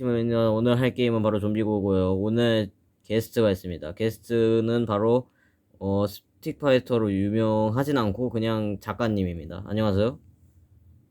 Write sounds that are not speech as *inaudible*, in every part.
팀입니다. 오늘 할 게임은 바로 좀비고고요. 오늘 게스트가 있습니다. 게스트는 바로 어, 스틱파이터로 유명하진 않고 그냥 작가님입니다. 안녕하세요.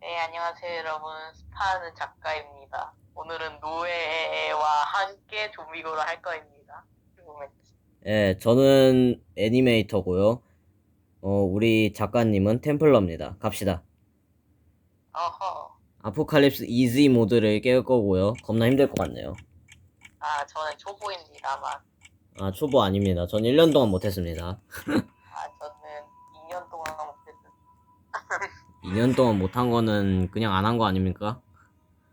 네, 안녕하세요, 여러분. 스파는 작가입니다. 오늘은 노예와 함께 좀비고를 할 거입니다. 궁금했지. 예, 저는 애니메이터고요. 어, 우리 작가님은 템플러입니다. 갑시다. 어허. 아포칼립스 이지 모드를 깰 거고요. 겁나 힘들 것 같네요. 아, 저는 초보입니다만. 아, 초보 아닙니다. 전 1년 동안 못했습니다. *laughs* 아, 저는 2년 동안 못했어요. 2년 동안 못한 거는 그냥 안 한 거 아닙니까?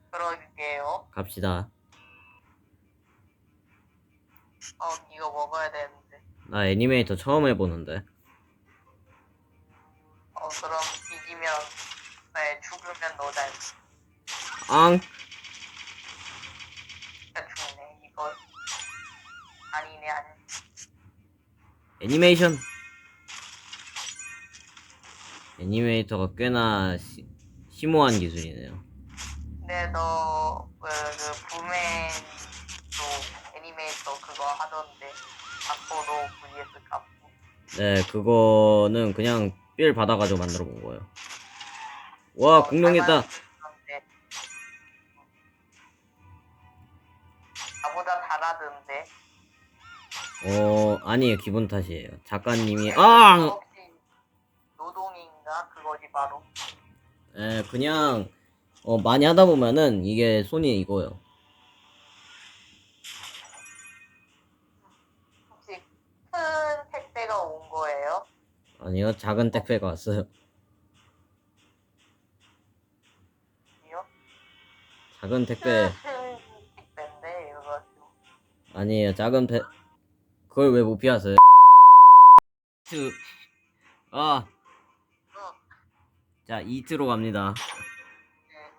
그러게요. 갑시다. 어, 이거 먹어야 되는데. 나 애니메이터 처음 해보는데. 어, 그럼 이기면, 네, 죽으면 너다. 앙! 죽네, 이거. 아니네, 아니. 애니메이션! 애니메이터가 꽤나 시- 심오한 기술이네요. 근데 너, 그, 그, 부맨도 애니메이터 그거 하던데. 앞으로 vs 값. 네, 그거는 그냥 빌 받아가지고 만들어 본 거예요. 와, 공룡했다! 어, 아니에요. 기분 탓이에요. 작가님이, 아! 노동인가 그거지 바로. 에, 그냥, 어, 많이 하다 보면은 이게 손이 이거요. 혹시 큰 택배가 온 거예요? 아니요, 작은 택배가 왔어요. 이요? 작은 택배, 큰 택배인데 이거. 아니에요. 작은 배, 그걸 왜 못 피하세요? 트, 아, 어, 자, 이트로 갑니다. 네.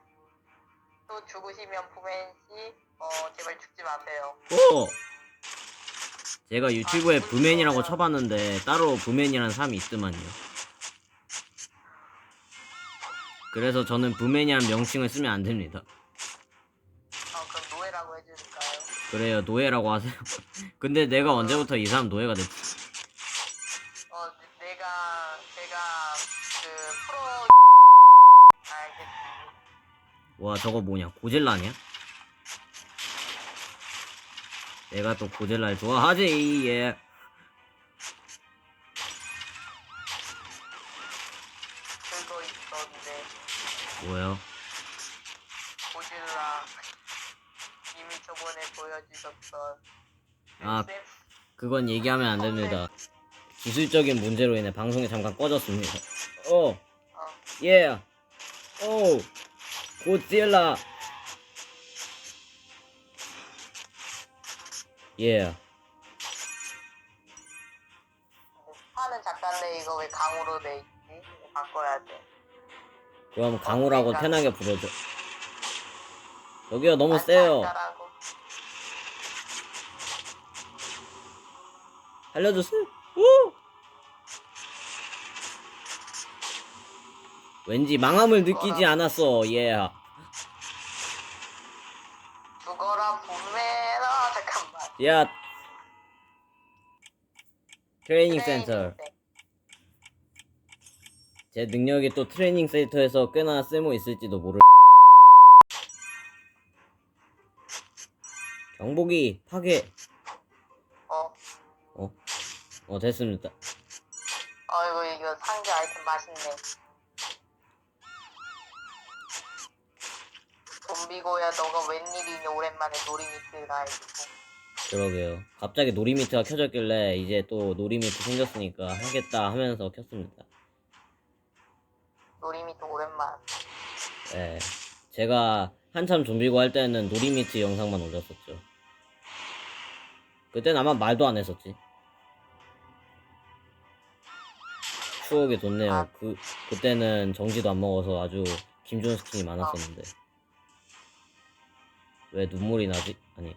또 죽으시면 부맨 씨, 어 제발 죽지 마세요. 오! 제가 유튜브에 부맨이라고 쳐봤는데 따로 부맨이라는 사람이 있더만요. 그래서 저는 부맨이라는 명칭을 쓰면 안 됩니다. 어 그럼 노예라고 해주실까요? 그래요, 노예라고 하세요. *laughs* 근데 내가 언제부터 이 사람 노예가 됐지? 어 내가 제가 그 프로 알겠습니다. 와, 저거 뭐냐? 고질라 아니야? 내가 또 고질라를 좋아하지, 예. 그거 있었는데 뭐요? 고질라 이미 저번에 보여주셨던 아, 쌤? 그건 얘기하면 안 됩니다. 기술적인 문제로 인해 방송이 잠깐 꺼졌습니다. 어, 어, 예. 오, 고질라. 예. 하는 작가인데 이거 왜 강으로 돼 있지? 이거 바꿔야 돼. 그럼 강우라고 편하게 부르죠. 여기요, 너무 아, 세요. 알려주세요. 오! 왠지 망함을 느끼지 않았어. 예. 죽어라 부메라 잠깐만. 야. 트레이닝 센터. 제 능력이 또 트레이닝 센터에서 꽤나 쓸모 있을지도 모를. 경보기 파괴. 어, 어, 어 됐습니다. 어이구 이거 상자 아이템 맛있네. 좀비고야 너가 웬일이니 오랜만에 놀이미트 가해주고 그러게요. 갑자기 놀이미트가 켜졌길래 이제 또 놀이미트 생겼으니까 하겠다 하면서 켰습니다. 놀이미트 오랜만. 예. 제가 한참 좀비고 할 때는 놀이미트 영상만 올렸었죠. 그땐 아마 말도 안 했었지. 추억이 돋네요. 아. 그, 그때는 정지도 안 먹어서 아주 김준호 스킨이 많았었는데. 왜 눈물이 나지? 아니.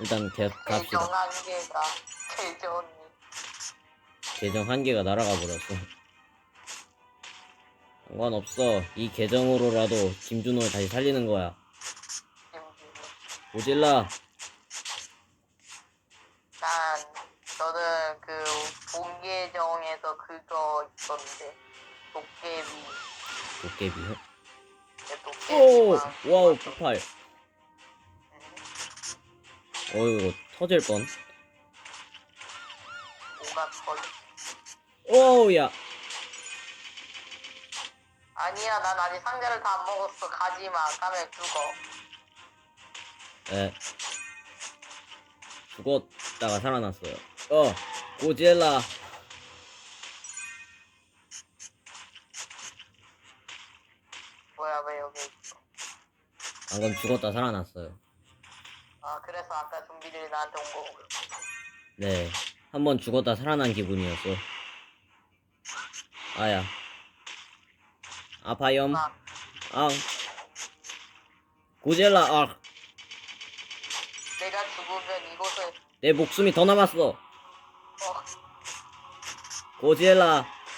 일단 계속 계정 갑시다. 한계가 계정이 계정 한 개가 날아가 버렸어. 상관없어. 이 계정으로라도 김준호를 다시 살리는 거야. 고질라. 난 저는 그 본계정에서 그거 있었는데 도깨비 도깨비요? 네, 오! 도깨비만 와우, 폭발. 음, 어, 이거 터질 뻔. 뭐가 더 오우, 야. 아니야 난 아직 상자를 다 안 먹었어 가지마 가면 죽어 에. 죽었 다가 살아났어요. 어, 고질라. 뭐야 왜 여기 있어 방금 죽었다 살아났어요. 아 그래서 아까 좀비들이 나한테 온 거고 네. 한 번 죽었다 살아난 기분이었어. 아야. 아파염. 아 아. 고질라, 아. 내가 죽으면 이곳을 내 목숨이 더 남았어. 어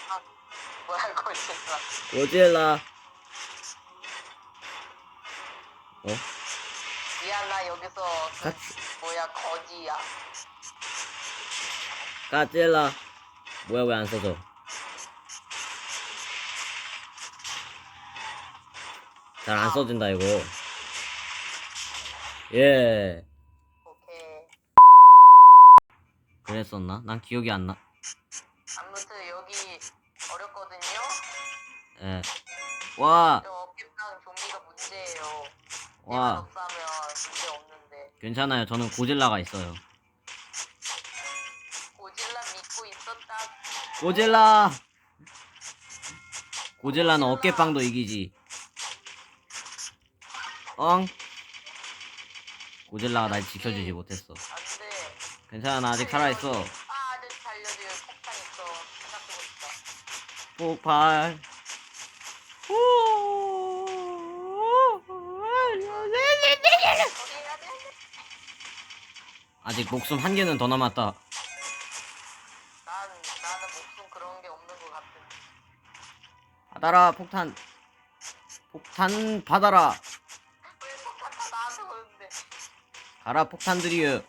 아, 뭐야 고질라. 어? 미안 나 여기서 그 같이. 뭐야 거지야 까질라. 뭐야, 왜 안 써져? 잘 안 써진다, 이거. 예. 오케이 그랬었나? 난 기억이 안 나. 아무튼 여기 어렵거든요 예. 와, 저 어깨빵 좀비가 문제예요 와. 얘만 없으면 문제 없는데 괜찮아요. 저는 고질라가 있어요. 고질라 믿고 있었다 고질라! 고질라는 어깨빵도 이기지. 엉? 고질라가 날 지켜주지 못했어. 안돼 괜찮아, 나 아직 살아있어. 아 아직 여기 폭탄 있어 쓰고 싶다 폭발. 아직 목숨 한 개는 더 남았다. 난 나는 목숨 그런 게 없는 것 같은 받아라, 폭탄. 폭탄 받아라. 왜 폭탄 다 나한테 오는데 가라, 폭탄들이여.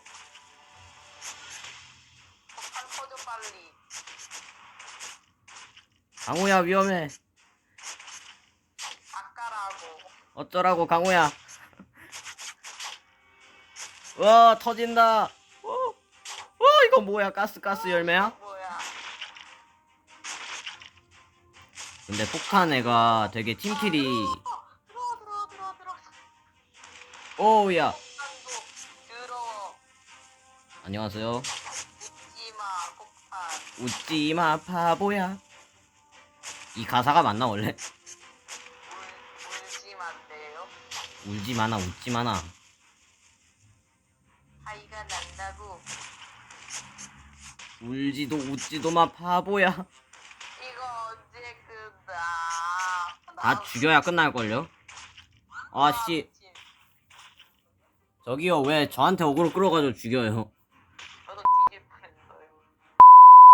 강우야, 위험해. 아까라고 어쩌라고, 강우야. *laughs* 와, 터진다. 어, 어, 이거 뭐야? 가스, 가스 열매야? 뭐야 근데 폭탄 애가 되게 팀킬이. 어, 들어와 들어와 들어와 들어와 오우야. 폭탄도 들어 안녕하세요. 웃지마 폭탄 웃지 마, 바보야. 이 가사가 맞나, 원래? 울, 울지마 안 돼요 울지 마나, 웃지 마나. 하이가 난다고 울지도 웃지도 마, 바보야. 이거 언제 끝나 다 죽여야 끝날걸요? 아, 씨. 미친. 저기요, 왜 저한테 어그로 끌어가지고 죽여요? 저도 뒤질 뻔했어요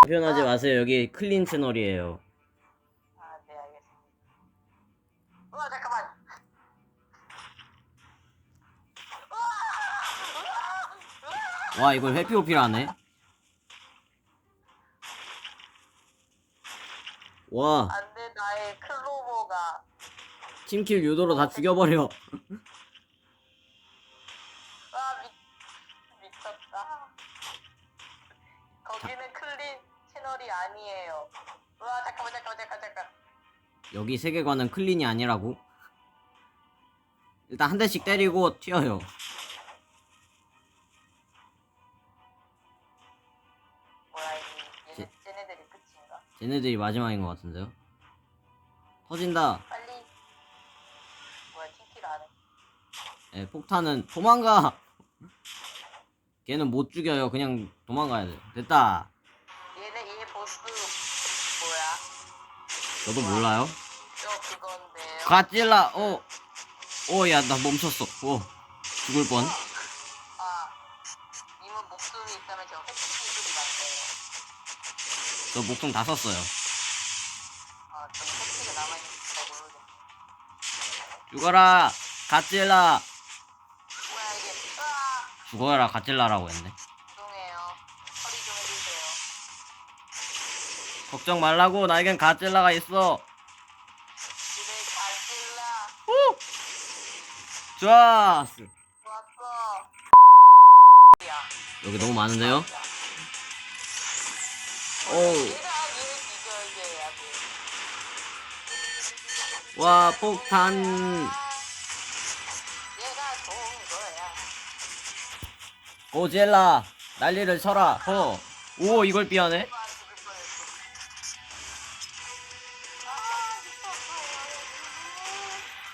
표현하지 마세요. 여기 클린 채널이에요. 아 네 알겠습니다 우와 잠깐만 와, 이걸 회피오피라네? 와, 안돼 나의 클로버가 팀킬 유도로 다 죽여버려. 아 미, 미쳤다 거기는 클린 채널이 아니에요 우와 잠깐만 잠깐만 잠깐 잠깐 여기 세계관은 클린이 아니라고? 일단 한 대씩 때리고 튀어요. 쟤네들이 마지막인 것 같은데요? 터진다. 빨리 뭐야 팅킬 안해 예, 폭탄은 도망가. 걔는 못 죽여요. 그냥 도망가야 돼. 됐다. 얘네 얘 보스 뭐야 저도 몰라요. 저 그건데요 가찔라. 어. 오, 야, 나 멈췄어. 오. 죽을 뻔. 아 님은 목숨이 있다면 저 핵기술이 맞대요 저 목숨 다 썼어요. 아 저는 핵기가 남아있는지 잘 모르겠네 죽어라. 가찔라. 뭐야 이게 죽어라 가찔라라고 했네. 죄송해요. 처리 좀 해주세요. 걱정 말라고 나에겐 가찔라가 있어. 집에 가질라. 좋았어. 좋았어. 야. 여기 너무 많은데요? 이겨야 돼. 와 폭탄. 고질라 난리를 쳐라. 허. 오 이걸. 아,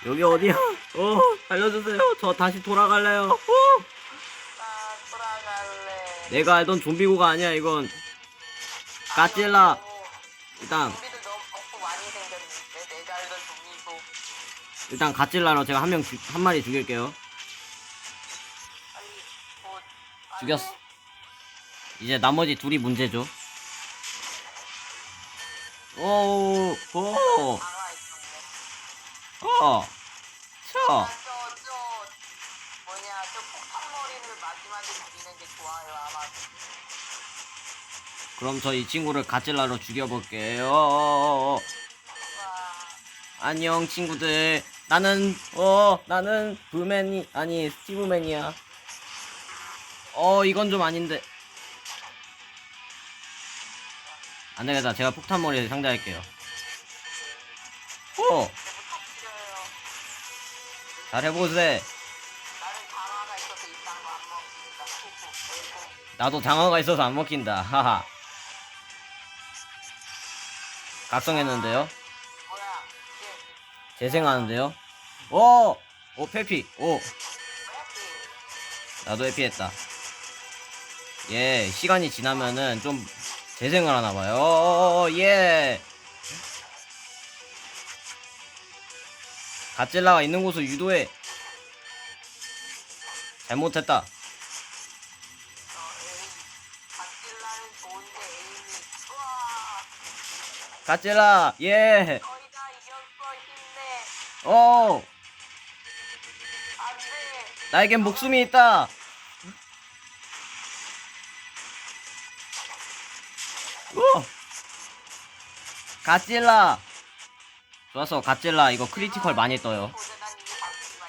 여기 어디야? 어 알려주세요. 저 다시 돌아갈래요. 어. 내가 알던 좀비고가 아니야 이건. 가찔라. 일단. 일단 가찔라로 제가 한 명 한 마리 죽일게요. 죽였어. 이제 나머지 둘이 문제죠. 오, 오, 강화 있었네. 어, 쳐. 아, 저, 저, 그럼 저 이 친구를 가찔라로 죽여볼게요. 와, 안녕 친구들. 나는 어 나는 브맨이 아니 스티브맨이야. 어 이건 좀 아닌데. 안 되겠다. 제가 폭탄머리를 상대할게요. 어. 후후, 어이구. 나도 장어가 있어서 안 먹힌다. 하하. 각성했는데요. 재생하는데요. 오, 오 페피. 오, 나도 해피했다. 예, 시간이 지나면은 좀 재생을 하나 봐요. 오, 예. 가찔라가 있는 곳을 유도해. 잘못했다. 좋은데 에임이, 가찔라, 예. 거의 다 이겼어, 힘내. 오, 안 돼. 나에겐 목숨이 있다. 오, 가찔라. 좋았어, 가찔라. 이거 크리티컬 많이 떠요. 도전 난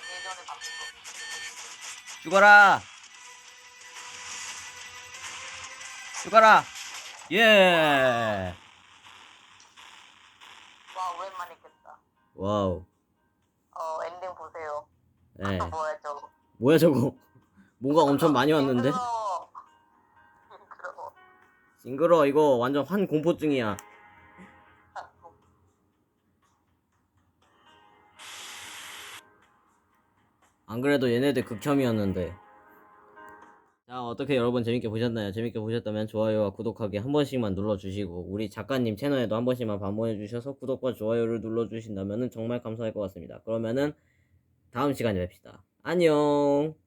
예전에. 죽어라. 죽어라. 예. 와, 오랜만에 깼다. 와우. 어, 엔딩 보세요. 네. *laughs* 뭐야, 저거. 뭐야 저거? 뭔가 엄청 많이 왔는데? 징그러워. 징그러워. 징그러 이거 완전 환 공포증이야. 안 그래도 얘네들 극혐이었는데. 자, 어떻게 여러분 재밌게 보셨나요? 재밌게 보셨다면 좋아요와 구독하기 한 번씩만 눌러주시고, 우리 작가님 채널에도 한 번씩만 방문해주셔서 구독과 좋아요를 눌러주신다면 정말 감사할 것 같습니다. 그러면은 다음 시간에 뵙시다. 안녕!